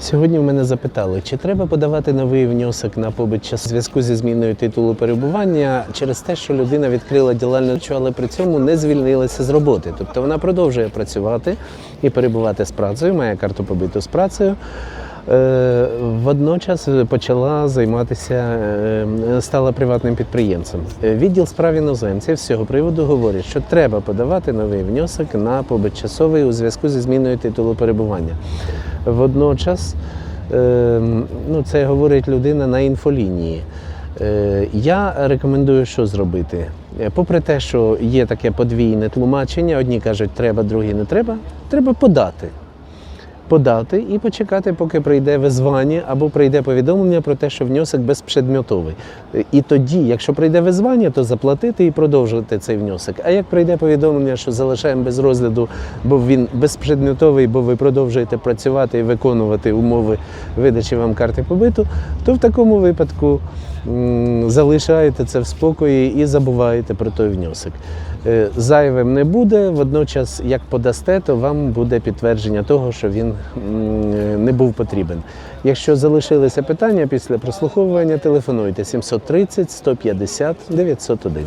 Сьогодні в мене запитали, чи треба подавати новий внесок на побит час у зв'язку зі зміною титулу перебування через те, що людина відкрила діляльну, але при цьому не звільнилася з роботи. Тобто вона продовжує працювати і перебувати з працею, має карту побиту з працею. Е, Водночас почала займатися, е, стала приватним підприємцем. Е, Відділ справ іноземців з цього приводу говорить, що треба подавати новий внесок на побит часовий у зв'язку зі зміною титулу перебування. Водночас, ну, це говорить людина на інфолінії. Я рекомендую, що зробити. Попри те, що є таке подвійне тлумачення, одні кажуть, треба, другі не треба, треба подати подати і почекати, поки прийде визвання або прийде повідомлення про те, що внесок безпредметовий. І тоді, якщо прийде визвання, то заплатити і продовжувати цей внесок. А як прийде повідомлення, що залишаємо без розгляду, бо він безпредметовий, бо ви продовжуєте працювати і виконувати умови видачі вам карти побиту, то в такому випадку залишаєте це в спокої і забуваєте про той внесок. Е, Зайвим не буде, водночас, як подасте, то вам буде підтвердження того, що він не був потрібен. Якщо залишилися питання після прослуховування, телефонуйте 730 150 901.